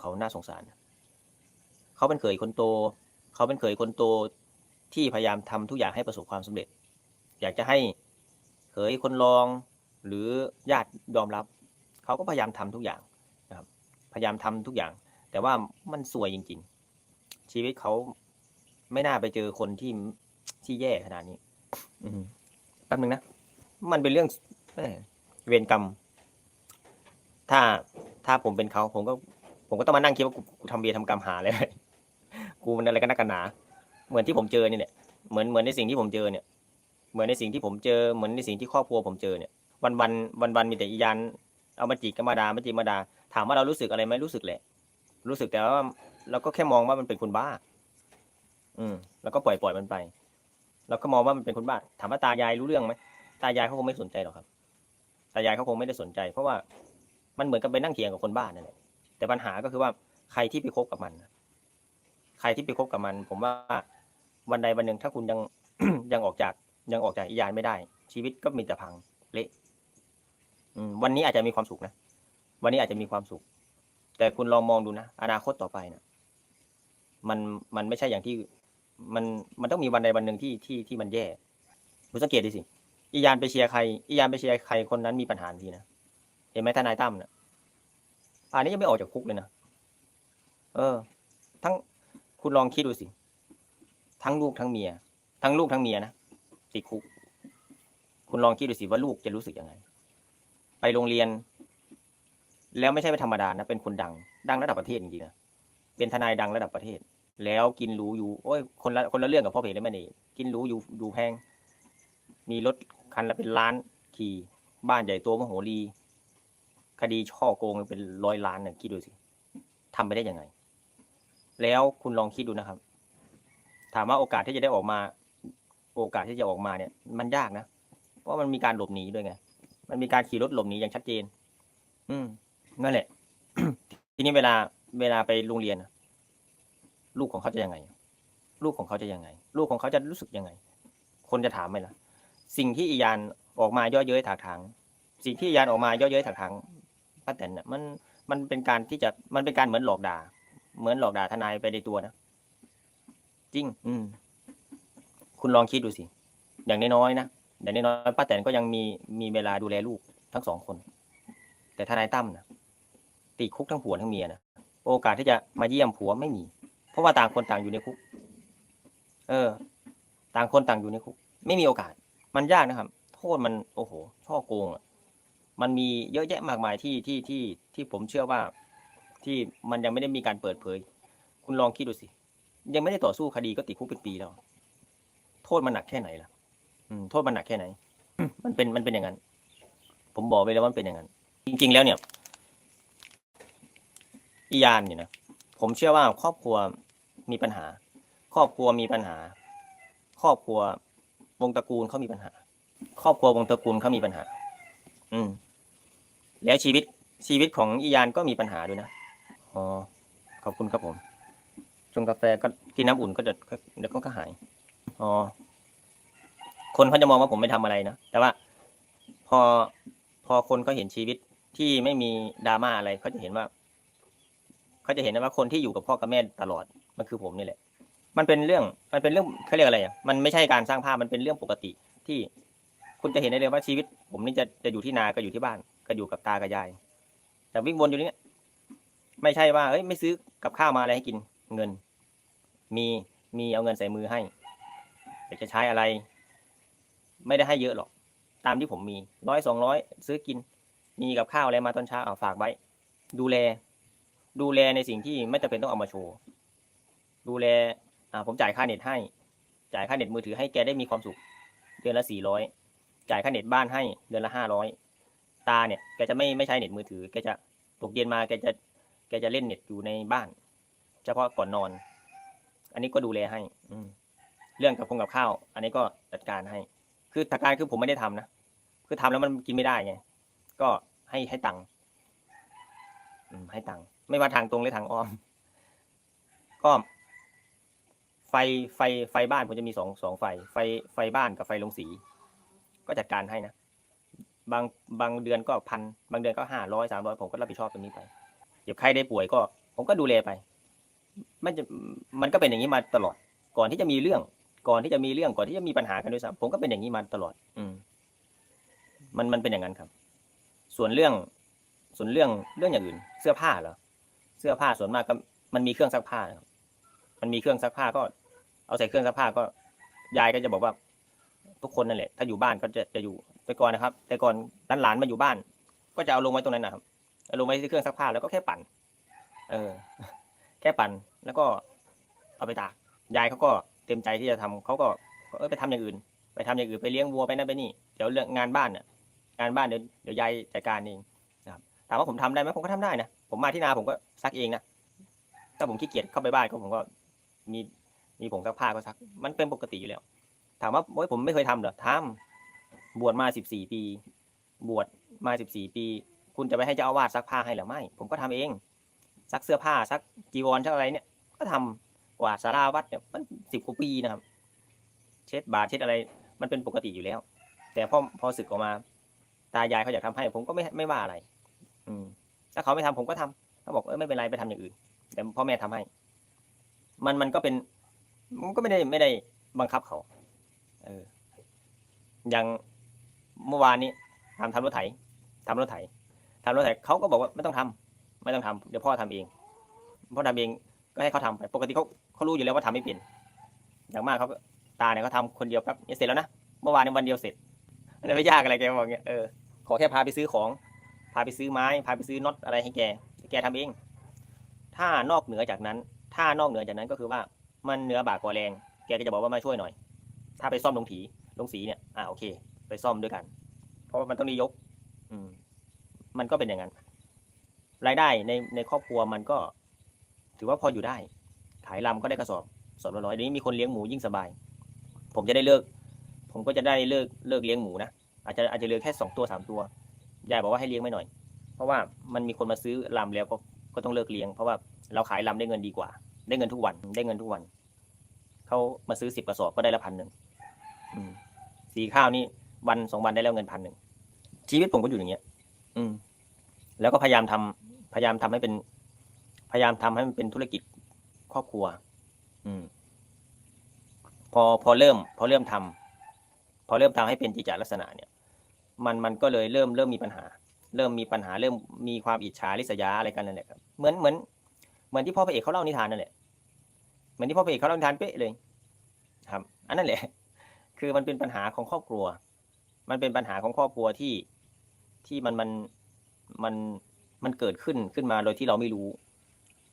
เขาน่าสงสาร เขาเป็นเขยคนโต เขาเป็นเขยคนโตที่พยายามทำทุกอย่างให้ประสบความสำเร็จ อยากจะให้เขยคนรองหรือญาติยอมรับ เขาก็พยายามทำทุกอย่างนะครับ พยายามทำทุกอย่าง แต่ว่ามันสวยจริง ๆ ชีวิตเขาไม่น่าไปเจอคนที่ที่แย่ขนาดนี้ อืแป๊บนึงนะ มันเป็นเรื่องเวรกรรม ถ้าถ้าผมเป็นเขาผมก็ ผมก็ต้องมานั่งคิดว่ากูกูทำเวรทำกรรมหาเลยกูมันอะไรกันนักกันหนา เหมือนที่ผมเจอนี่แหละเหมือนเหมือนในสิ่งที่ผมเจอเนี่ย เหมือนในสิ่งที่ผมเจอเหมือนในสิ่งที่ครอบครัวผมเจอเนี่ย วันวันวันวันมีแต่อียันเอามาจีกกันมาดามาจีกมาดา ถามว่าเรารู้สึกอะไรไหมรู้สึกแหละ รู้สึกแต่ว่าเราก็แค่มองว่ามันเป็นคนบ้า อืม แล้วก็ปล่อยปล่อยมันไปเราก็มองว่ามันเป็นคนบ้า ถามว่าตายายรู้เรื่องไหมตายายเขาคงไม่สนใจหรอกครับ ตายายเขาคงไม่ได้สนใจ เพราะว่ามันเหมือนกับไปนั่งเถียงกับคนบ้านั่นแหละ แต่ปัญหาก็คือว่าใครที่ไปคบกับมัน ใครที่ไปคบกับมัน ผมว่าวันใดวันหนึ่งถ้าคุณยังยังออกจากยังออกจากอียานไม่ได้ ชีวิตก็มีแต่พังเละวันนี้อาจจะมีความสุขนะวันนี้อาจจะมีความสุข แต่คุณลองมองดูนะอนาคตต่อไปนะมันมันไม่ใช่อย่างที่มันมันต้องมีวันใดวันหนึ่งที่ที่ที่มันแย่คุณสังเกตดูสิอียานไปเชียร์ใครอียานไปเชียร์ใครคนนั้นมีปัญหาทีนะเห็นไหมทนายตั้มนะ ป่านนี้ยังไม่ออกจากคุกเลยนะ เออ ทั้งคุณลองคิดดูสิ ทั้งลูกทั้งเมีย ทั้งลูกทั้งเมียนะติดคุก คุณลองคิดดูสิว่าลูกจะรู้สึกยังไง ไปโรงเรียน แล้วไม่ใช่ไม่ธรรมดานะ เป็นคนดัง ดังระดับประเทศจริงๆนะ เป็นทนายดังระดับประเทศ แล้วกินรู้อยู่ โอ้ย คนละคนละเรื่องกับพ่อเพจเลยแม่นี่กินรู้อยู่ดูแพง มีรถคันละเป็นล้าน ขี่ บ้านใหญ่โตมโหรี คดีช่อโกงเป็นร้อยล้านเนี่ยคิดดูสิทำไปได้ยังไง แล้วคุณลองคิดดูนะครับ ถามว่าโอกาสที่จะได้ออกมา โอกาสที่จะออกมาเนี่ย มันยากนะ เพราะมันมีการหลบหนีด้วยไง มันมีการขี่รถหลบหนีอย่างชัดเจน อืมนั่นแหละ ทีนี้เวลาเวลาไปโรงเรียนลูกของเขาจะยังไง ลูกของเขาจะยังไง ลูกของเขาจะรู้สึกยังไง คนจะถามไหมล่ะ สิ่งที่อียานออกมาย่อเย้ยถากถาง สิ่งที่อียานออกมาย่อเย้ยถากถาง ป้าแตนน่ะมันมันเป็นการที่จะมันเป็นการเหมือนหลอกด่า เหมือนหลอกด่าทนายไปในตัวนะจริง อืม คุณลองคิดดูสิ อย่างน้อยๆนะอย่างน้อยๆป้าแตนก็ยังมีมีเวลาดูแลลูกทั้งสองคน แต่ทนายตั้มนะติดคุกทั้งผัวทั้งเมียนะโอกาสที่จะมาเยี่ยมผัวไม่มี เพราะว่าต่างคนต่างอยู่ในคุก เออ ต่างคนต่างอยู่ในคุก ไม่มีโอกาส มันยากนะครับ โทษมันโอ้โหช่อโกงอะ มันมีเยอะแยะมากมายที่ที่ที่ที่ผมเชื่อว่าที่มันยังไม่ได้มีการเปิดเผย คุณลองคิดดูสิ ยังไม่ได้ต่อสู้คดีก็ติดคุกเป็นปีแล้ว โทษมันหนักแค่ไหนล่ะ อืมโทษมันหนักแค่ไหน มันเป็นมันเป็นอย่างนั้น ผมบอกไปแล้วว่ามันเป็นอย่างนั้น จริง ๆ แล้วเนี่ยอียานเนี่ยนะผมเชื่อว่าครอบครัวมีปัญหา ครอบครัวมีปัญหา ครอบครัววงตระกูลเขามีปัญหา ครอบครัววงตระกูลเขามีปัญหา อืม แล้วชีวิตชีวิตของอียานก็มีปัญหาด้วยนะอ๋อขอบคุณครับผมชงกาแฟก็กินน้ำอุ่นก็จะเดี๋ยวก็หายอ๋อคนเขาจะมองว่าผมไม่ทำอะไรนะแต่ว่าพอพอคนเขาเห็นชีวิตที่ไม่มีดราม่าอะไรเขาจะเห็นว่าเขาจะเห็นว่าคนที่อยู่กับพ่อกับแม่ตลอดมันคือผมนี่แหละ มันเป็นเรื่องมันเป็นเรื่องเขาเรียกอะไรอะมันไม่ใช่การสร้างภาพมันเป็นเรื่องปกติที่คุณจะเห็นได้เลยว่าชีวิต ผมนี่จะจะอยู่ที่นาก็อยู่ที่บ้าน ก็อยู่กับตากับยาย แต่วิ่งวนอยู่นี่ไม่ใช่ว่าเอ้ยไม่ซื้อกับข้าวมาอะไรให้กินเงิน มีมีเอาเงินใส่มือให้แต่จะใช้อะไร ไม่ได้ให้เยอะหรอก ตามที่ผมมีร้อยสองร้อยซื้อกิน มีกับข้าวอะไรมาตอนเช้าเอาฝากไว้ ดูแล ดูแลในสิ่งที่ไม่จำเป็นต้องเอามาโชว์ดูแลอ่าผมจ่ายค่าเน็ตให้ จ่ายค่าเน็ตมือถือให้แกได้มีความสุข เดือนละสี่ร้อยจ่ายค่าเน็ตบ้านให้เดือนละห้าร้อย ตาเนี่ยแกจะไม่ไม่ใช้เน็ตมือถือแกจะตกเย็นมาแกจะแกจะเล่นเน็ตอยู่ในบ้าน เฉพาะก่อนนอน อันนี้ก็ดูแลให้ อืเรื่องกับคงกับข้าว อันนี้ก็จัดการให้ คือทางการคือผมไม่ได้ทำนะคือทำแล้วมันกินไม่ได้ไงก็ให้ให้ตังค์ให้ตังค์ไม่ว่าทางตรงหรือทางอ้อม ก็ไฟไฟไฟบ้านผมจะมีสองสองไฟ ไฟไฟบ้านกับไฟลงสี ก็จัดการให้นะ บางบางเดือนก็พันบางเดือนก็ห้าร้อยสามร้อยผมก็รับผิดชอบตรงนี้ไปเจ็บไข้ได้ป่วยก็ ผมก็ดูแลไปมันจะมันก็เป็นอย่างนี้มาตลอด ก่อนที่จะมีเรื่อง ก่อนที่จะมีเรื่องก่อนที่จะมีปัญหากันด้วยซ้ำผมก็เป็นอย่างนี้มาตลอด อืม มันมันเป็นอย่างนั้นครับ ส่วนเรื่อง ส่วนเรื่องเรื่องอย่างอื่น เสื้อผ้าเหรอเสื้อผ้าส่วนมากก็มันมีเครื่องซักผ้าครับมันมีเครื่องซักผ้าก็ เอาใส่เครื่องซักผ้าก็ยายก็จะบอกว่า ทุกคนนั่นแหละ ถ้าอยู่บ้านก็จะจะอยู่ แต่ก่อนนะครับ แต่ก่อนหลานๆมาอยู่บ้าน ก็จะเอาลงไว้ตรงนั้นนะครับเอาลงไว้ที่เครื่องซักผ้าแล้วก็แค่ปั่น เออ แค่ปั่นแล้วก็เอาไปตากยายเขาก็เต็มใจที่จะทำเขาก็เออไปทำอย่างอื่น ไปทำอย่างอื่นไปเลี้ยงวัวไปนั่นไปนี่เดี๋ยวเรื่องงานบ้านเนี่ยงานบ้านเดี๋ยวเดี๋ยวยายจัดการเองนะครับถามว่าผมทำได้ไหมผมก็ทำได้นะผมมาที่นาผมก็ซักเองนะถ้าผมขี้เกียจเข้าไปบ้านก็ผมก็มีมีผงซักผ้าก็ซัก มันเป็นปกติอยู่แล้ว ถามว่าโอ้ยผมไม่เคยทำเหรอทำ บวชมาสิบสี่ปี บวชมาสิบสี่ปี คุณจะไปให้เจ้าอาวาสซักผ้าให้หรือไม่ ผมก็ทำเอง ซักเสื้อผ้าซักจีวรซักอะไรเนี่ย ก็ทำกวาดสาราวัดเนี่ยมันสิบกว่าปีนะครับ เช็ดบาทเช็ดอะไร มันเป็นปกติอยู่แล้ว แต่พอพอศึกออกมา ตายายเขาอยากทำให้ ผมก็ไม่ไม่ว่าอะไร อืม ถ้าเขาไม่ทำผมก็ทำเขาบอกเออไม่เป็นไรไปทำอย่างอื่น แต่พ่อแม่ทำให้ มันมันก็เป็น มันก็ไม่ได้ไม่ได้บังคับเขา เออ อย่าง เมื่อวานนี้ทำทำรถไถทำรถไถทำรถไถเขาก็บอกว่าไม่ต้องทำไม่ต้องทำเดี๋ยวพ่อทำเองพ่อทำเองก็ให้เขาทำไปปกติเขาเขารู้อยู่แล้วว่าทำไม่เป็นอย่างมากเขาก็ตาเนี่ยเขาทำคนเดียวครับเสร็จแล้วนะเมื่อวานในวันเดียวเสร็จไม่ยากอะไรแกบอกเงี้ยเออขอแค่พาไปซื้อของ พาไปซื้อไม้ พาไปซื้อน็อตอะไรให้แกแกทำเอง ถ้านอกเหนือจากนั้น ถ้านอกเหนือจากนั้นก็คือว่ามันเหนือบากกว่าแรง แกก็จะบอกว่ามาช่วยหน่อย ถ้าไปซ่อมลงถีลงสีเนี่ยอ่าโอเค ไปซ่อมด้วยกัน เพราะว่ามันต้องมียก อืม มันก็เป็นอย่างนั้น รายได้ในในครอบครัวมันก็ ถือว่าพออยู่ได้ ขายลำก็ได้กระสอบสอบละร้อยเดี๋ยวนี้มีคนเลี้ยงหมูยิ่งสบาย ผมจะได้เลิก ผมก็จะได้เลิกเลิกเลี้ยงหมูนะอาจจะอาจจะเหลือแค่สองตัวสามตัวยายบอกว่าให้เลี้ยงไม่หน่อย เพราะว่ามันมีคนมาซื้อลำแล้วก็ก็ต้องเลิกเลี้ยง เพราะว่าเราขายลำได้เงินดีกว่า ได้เงินทุกวัน ได้เงินทุกวันเขามาซื้อสิบกระสอบก็ได้ละพันหนึ่งสีข้าวนี่ วันสองวันได้แล้วเงินพันหนึ่งชีวิตผมก็อยู่อย่างเงี้ย อืม แล้วก็พยายามทำพยายามทำให้เป็น พยายามทำให้มันเป็นธุรกิจครอบครัว อืม พอพอเริ่ม พอเริ่มทำพอเริ่มทำให้เป็นกิจาลักษณะเนี่ย มันมันก็เลยเริ่มเริ่มมีปัญหา เริ่มมีปัญหาเริ่มมีความอิจฉาริษยาอะไรกันนั่นแหละครับเหมือนเหมือนเหมือนที่พ่อพระเอกเขาเล่านิทานนั่นแหละเหมือนที่พ่อพระเอกเขาเล่านิทานเป๊ะเลย ครับ อันนั้นแหละ คือมันเป็นปัญหาของครอบครัว มันเป็นปัญหาของครอบครัวที่ที่มันมันมันมันเกิดขึ้นขึ้นมาโดยที่เราไม่รู้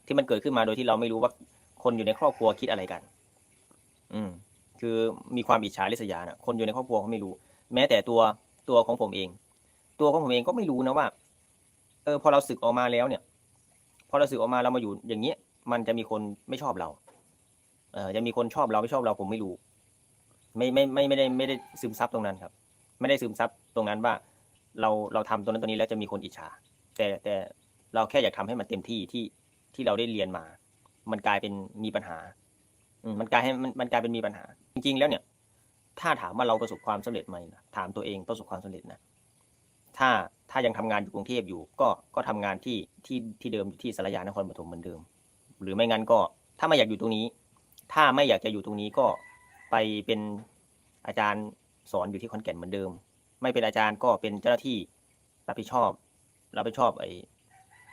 ที่มันเกิดขึ้นมาโดยที่เราไม่รู้ว่าคนอยู่ในครอบครัวคิดอะไรกัน อืม คือมีความอิจฉาริษยานะคนอยู่ในครอบครัวเขาไม่รู้ แม้แต่ตัวตัวของผมเอง ตัวของผมเองก็ไม่รู้นะว่า เออ พอเราศึกออกมาแล้วเนี่ย พอเราศึกออกมาเรามาอยู่อย่างเงี้ย มันจะมีคนไม่ชอบเรา เออจะมีคนชอบเราไม่ชอบเราผมไม่รู้ ไม่ไม่ไม่ไม่ได้ไม่ได้ซึมซับตรงนั้นครับ ไม่ได้ซึมซับตรงนั้นว่า เราเราทำตรงนั้นตรงนี้แล้วจะมีคนอิจฉา แต่แต่เราแค่อยากทำให้มันเต็มที่ที่ที่เราได้เรียนมา มันกลายเป็นมีปัญหาอืมมันกลายให้มันมันกลายเป็นมีปัญหา จริง ๆ แล้วเนี่ย ถ้าถามว่าเราประสบความสำเร็จไหมนะถามตัวเองประสบความสำเร็จนะ ถ้าถ้ายังทำงานอยู่กรุงเทพอยู่ ก็ก็ทำงานที่ที่ที่เดิมที่สารยานครปฐมเหมือนเดิม หรือไม่งั้นก็ถ้าไม่อยากอยู่ตรงนี้ ถ้าไม่อยากจะอยู่ตรงนี้ก็ไปเป็นอาจารย์ สอนอยู่ที่ขอนแก่นเหมือนเดิม ไม่เป็นอาจารย์ก็เป็นเจ้าหน้าที่รับผิดชอบรับผิดชอบไอ้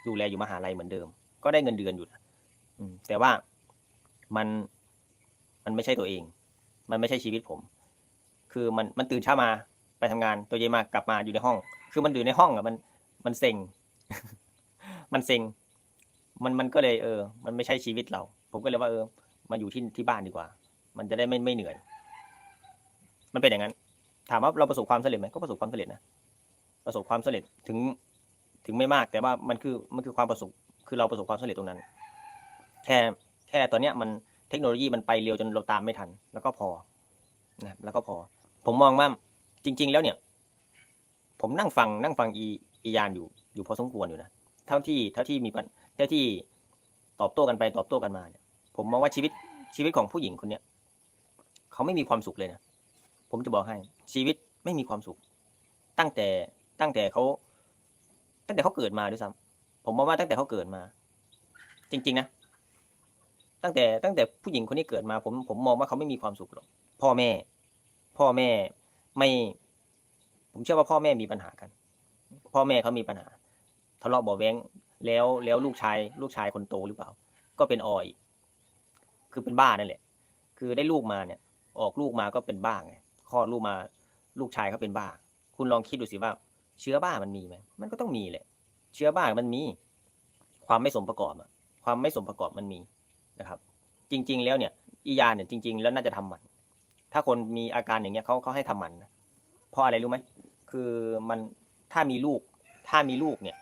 ดูแลอยู่มหาลัยเหมือนเดิม ก็ได้เงินเดือนอยู่นะอืมแต่ว่ามันมันไม่ใช่ตัวเอง มันไม่ใช่ชีวิตผม คือมันมันตื่นเช้ามาไปทำงานตัวเย็นมากลับมาอยู่ในห้อง คือมันอยู่ในห้องอะมันมันเซ็ง มันเซ็ง มันมันก็เลยเออ มันไม่ใช่ชีวิตเรา ผมก็เลยว่าเออ มาอยู่ที่ที่บ้านดีกว่า มันจะได้ไม่ไม่เหนื่อย มันเป็นอย่างนั้น ถามว่าเราประสบความสำเร็จไหมก็ประสบความสำเร็จนะประสบความสำเร็จถึงถึงไม่มากแต่ว่ามันคือมันคือความประสบคือเราประสบความสำเร็จตรงนั้น แค่แค่ตอนเนี้ยมันเทคโนโลยีมันไปเร็วจนเราตามไม่ทัน แล้วก็พอนะแล้วก็พอ ผมมองว่าจริง ๆ แล้วเนี่ย ผมนั่งฟังนั่งฟังอีอียานอยู่อยู่พอสมควรอยู่นะเท่าที่เท่าที่มีปัญเท่าที่ตอบโต้กันไปตอบโต้กันมาเนี่ย ผมมองว่าชีวิตชีวิตของผู้หญิงคนเนี้ยเขาไม่มีความสุขเลยนะ ผมจะบอกให้ชีวิตไม่มีความสุข ตั้งแต่ตั้งแต่เขา ตั้งแต่เขาเกิดมาด้วยซ้ำผมมองว่าตั้งแต่เขาเกิดมา จริง ๆ นะตั้งแต่ตั้งแต่ผู้หญิงคนนี้เกิดมาผมผมมองว่าเขาไม่มีความสุขหรอกพ่อแม่ พ่อแม่ไม่ ผมเชื่อว่าพ่อแม่มีปัญหากัน พ่อแม่เขามีปัญหาทะเลาะเบาแว้งแล้วแล้วลูกชาย ลูกชายคนโตหรือเปล่า ก็เป็นออย คือเป็นบ้านั่นแหละ คือได้ลูกมาเนี่ย ออกลูกมาก็เป็นบ้าไง ลอดลูกมาลูกชายเขาเป็นบ้า คุณลองคิดดูสิว่า เชื้อบ้ามันมีไหมมันก็ต้องมีแหละ เชื้อบ้ามันมี ความไม่สมประกอบอะความไม่สมประกอบมันมีนะครับ จริง ๆ แล้วเนี่ยอียาเนี่ยจริง ๆ แล้วน่าจะทำหมัน ถ้าคนมีอาการอย่างเงี้ยเขาเขาให้ทำหมันนะเพราะอะไรรู้ไหมคือมันถ้ามีลูก ถ้ามีลูกเนี่ย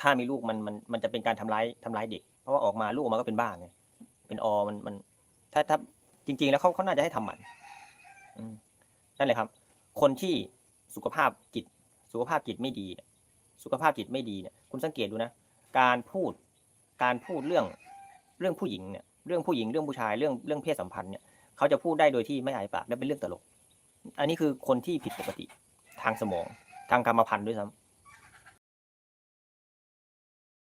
ถ้ามีลูกมันมันมันจะเป็นการทำร้ายทำร้ายเด็ก เพราะว่าออกมาลูกออกมาก็เป็นบ้าไงเป็นอมันมัน ถ้าถ้าจริง ๆ แล้วเขาเขาน่าจะให้ทำหมันอืม นั่นแหละครับ คนที่สุขภาพจิต สุขภาพจิตไม่ดี สุขภาพจิตไม่ดีเนี่ย คุณสังเกตดูนะ การพูด การพูดเรื่อง เรื่องผู้หญิงเนี่ย เรื่องผู้หญิง เรื่องผู้ชาย เรื่อง เรื่องเพศสัมพันธ์เนี่ย เขาจะพูดได้โดยที่ไม่อายปาก และเป็นเรื่องตลก อันนี้คือคนที่ผิดปกติ ทางสมอง ทางกรรมพันธุ์ด้วยซ้ำ